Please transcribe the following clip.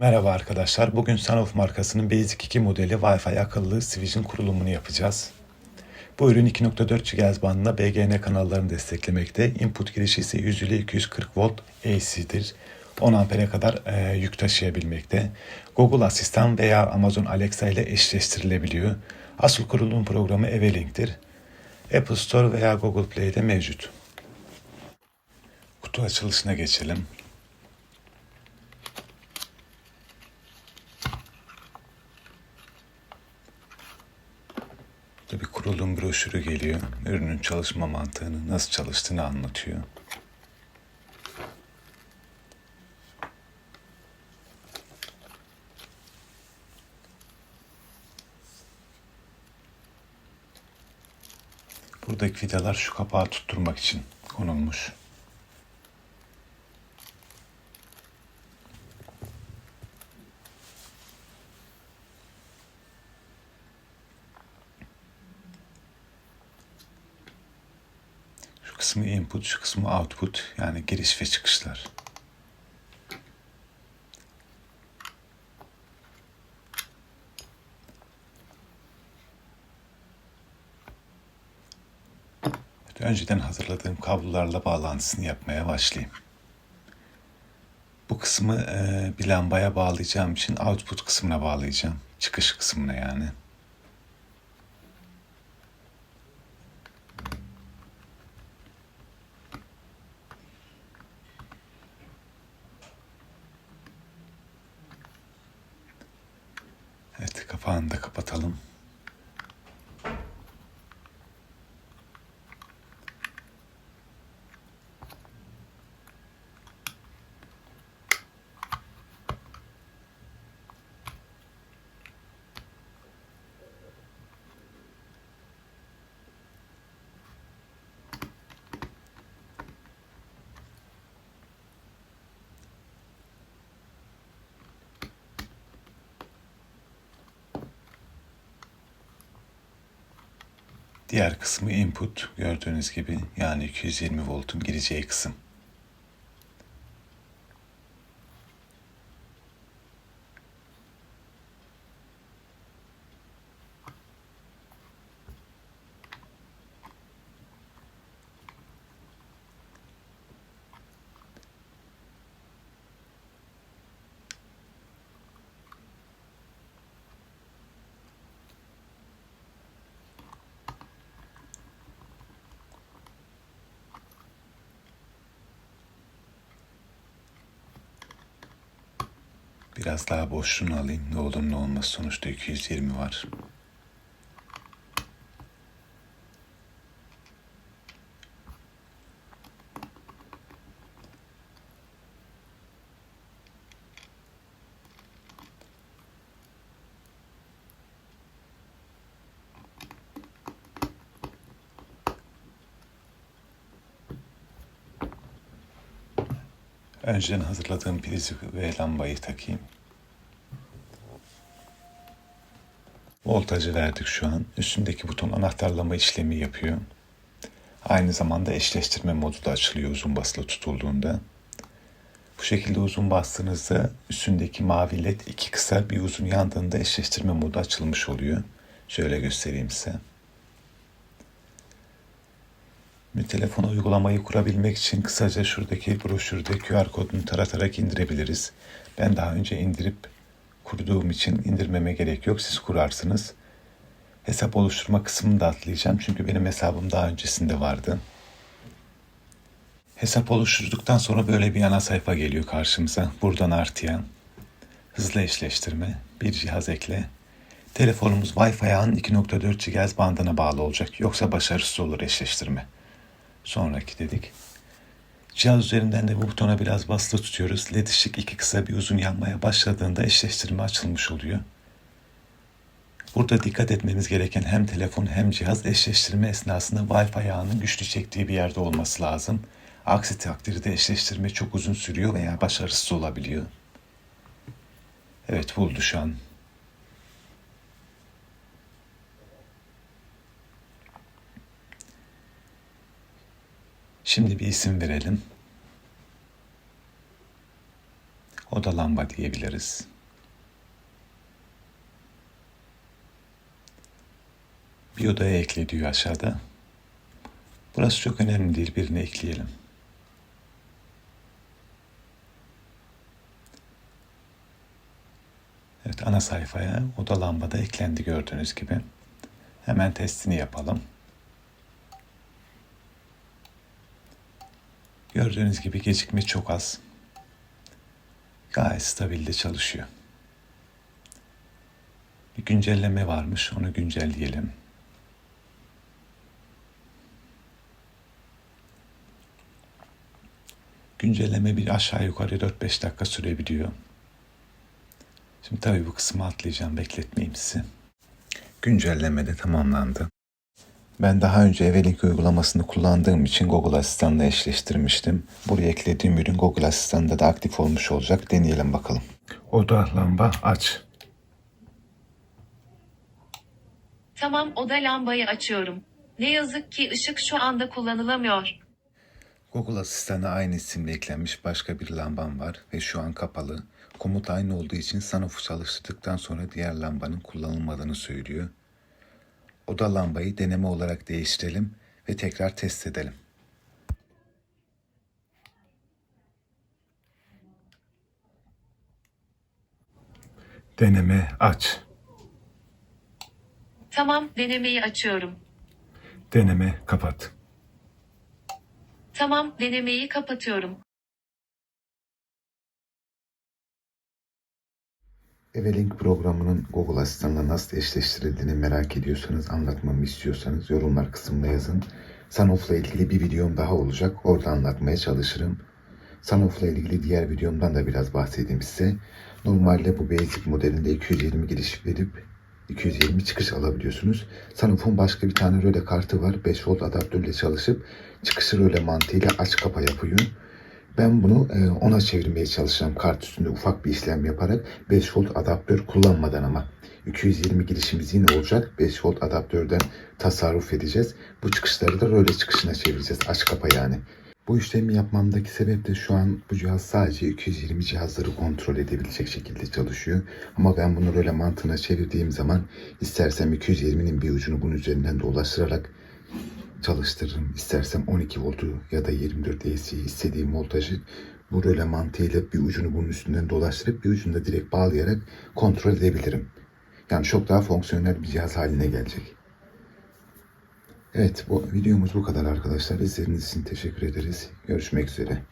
Merhaba arkadaşlar. Bugün Sanofi markasının Basic 2 modeli Wi-Fi akıllı switch'in kurulumunu yapacağız. Bu ürün 2.4 GHz bandında BGN kanallarını desteklemekte. Input girişi ise 100 ile 240 volt AC'dir. 10 ampere kadar e, yük taşıyabilmekte. Google Asistan veya Amazon Alexa ile eşleştirilebiliyor. Asıl kurulum programı Evelink'tir. Apple Store veya Google Play'de mevcut. Kutu açılışına geçelim. Burada bir kurulum broşürü geliyor. Ürünün çalışma mantığını, nasıl çalıştığını anlatıyor. Buradaki vidalar şu kapağı tutturmak için konulmuş. Kısmı input, şu kısmı output yani giriş ve çıkışlar. Evet, önceden hazırladığım kablolarla bağlantısını yapmaya başlayayım. Bu kısmı e, bir lambaya bağlayacağım için output kısmına bağlayacağım. Çıkış kısmına yani. Evet kapağını da kapatalım. Diğer kısmı input gördüğünüz gibi yani 220 voltun gireceği kısım. Biraz daha boşluğunu alayım. Ne olur ne olmaz. Sonuçta 220 var. Önceden hazırladığım prizi ve lambayı takayım. Voltajı verdik şu an. Üstündeki buton anahtarlama işlemi yapıyor. Aynı zamanda eşleştirme modu da açılıyor uzun basılı tutulduğunda. Bu şekilde uzun bastığınızda üstündeki mavi led iki kısa bir uzun yandığında eşleştirme modu açılmış oluyor. Şöyle göstereyim size. Bir telefona uygulamayı kurabilmek için kısaca şuradaki broşürde QR kodunu taratarak indirebiliriz. Ben daha önce indirip kurduğum için indirmeme gerek yok. Siz kurarsınız. Hesap oluşturma kısmını da atlayacağım. Çünkü benim hesabım daha öncesinde vardı. Hesap oluşturduktan sonra böyle bir ana sayfa geliyor karşımıza. Buradan artıya. Hızlı eşleştirme. Bir cihaz ekle. Telefonumuz Wi-Fi ağın 2.4 GHz bandına bağlı olacak. Yoksa başarısız olur eşleştirme. Sonraki dedik. Cihaz üzerinden de bu butona biraz basılı tutuyoruz. LED ışık iki kısa bir uzun yanmaya başladığında eşleştirme açılmış oluyor. Burada dikkat etmemiz gereken hem telefon hem cihaz eşleştirme esnasında Wi-Fi ağının güçlü çektiği bir yerde olması lazım. Aksi takdirde eşleştirme çok uzun sürüyor veya başarısız olabiliyor. Evet buldu şu an. Şimdi bir isim verelim. oda lamba diyebiliriz. Bir odaya ekle diyor aşağıda. Burası çok önemli değil. Birini ekleyelim. Evet ana sayfaya oda lambada eklendi gördüğünüz gibi. Hemen testini yapalım. Gördüğünüz gibi gecikme çok az. Gayet stabilde çalışıyor. Bir güncelleme varmış. Onu güncelleyelim. Güncelleme bir aşağı yukarı 4-5 dakika sürebiliyor. Şimdi tabii bu kısmı atlayacağım. Bekletmeyeyim sizi. Güncelleme de tamamlandı. Ben daha önce Evelink uygulamasını kullandığım için Google Asistan'la eşleştirmiştim. Buraya eklediğim ürün Google Asistan'da da aktif olmuş olacak. Deneyelim bakalım. Oda lamba aç. Tamam oda lambayı açıyorum. Ne yazık ki ışık şu anda kullanılamıyor. Google Asistan'a aynı isimle eklenmiş başka bir lambam var ve şu an kapalı. Komut aynı olduğu için Sunroof'u çalıştırdıktan sonra diğer lambanın kullanılmadığını söylüyor. Oda lambayı deneme olarak değiştirelim ve tekrar test edelim. Deneme aç. Tamam denemeyi açıyorum. Deneme kapat. Tamam denemeyi kapatıyorum. Evelink programının Google Asistan'la nasıl eşleştirildiğini merak ediyorsanız, anlatmamı istiyorsanız yorumlar kısmına yazın. Sanoof'la ilgili bir videom daha olacak. Orada anlatmaya çalışırım. Sanoof'la ilgili diğer videomdan da biraz bahsedeyim size. Normalde bu basic modelinde 220 giriş verip 220 çıkış alabiliyorsunuz. Sanoof'un başka bir tane röle kartı var. 5 volt adaptörle çalışıp çıkışı röle mantığıyla aç kapa yapıyor. Ben bunu e, ona çevirmeye çalışacağım. Kart üstünde ufak bir işlem yaparak 5 volt adaptör kullanmadan ama. 220 girişimiz yine olacak. 5 volt adaptörden tasarruf edeceğiz. Bu çıkışları da röle çıkışına çevireceğiz. Aç kapa yani. Bu işlemi yapmamdaki sebep de şu an bu cihaz sadece 220 cihazları kontrol edebilecek şekilde çalışıyor. Ama ben bunu röle mantığına çevirdiğim zaman istersem 220'nin bir ucunu bunun üzerinden dolaştırarak çalıştırırım. İstersem 12 voltu ya da 24 AC istediğim voltajı bu röle mantığıyla bir ucunu bunun üstünden dolaştırıp bir ucunu da direkt bağlayarak kontrol edebilirim. Yani çok daha fonksiyonel bir cihaz haline gelecek. Evet bu videomuz bu kadar arkadaşlar. İzlediğiniz için teşekkür ederiz. Görüşmek üzere.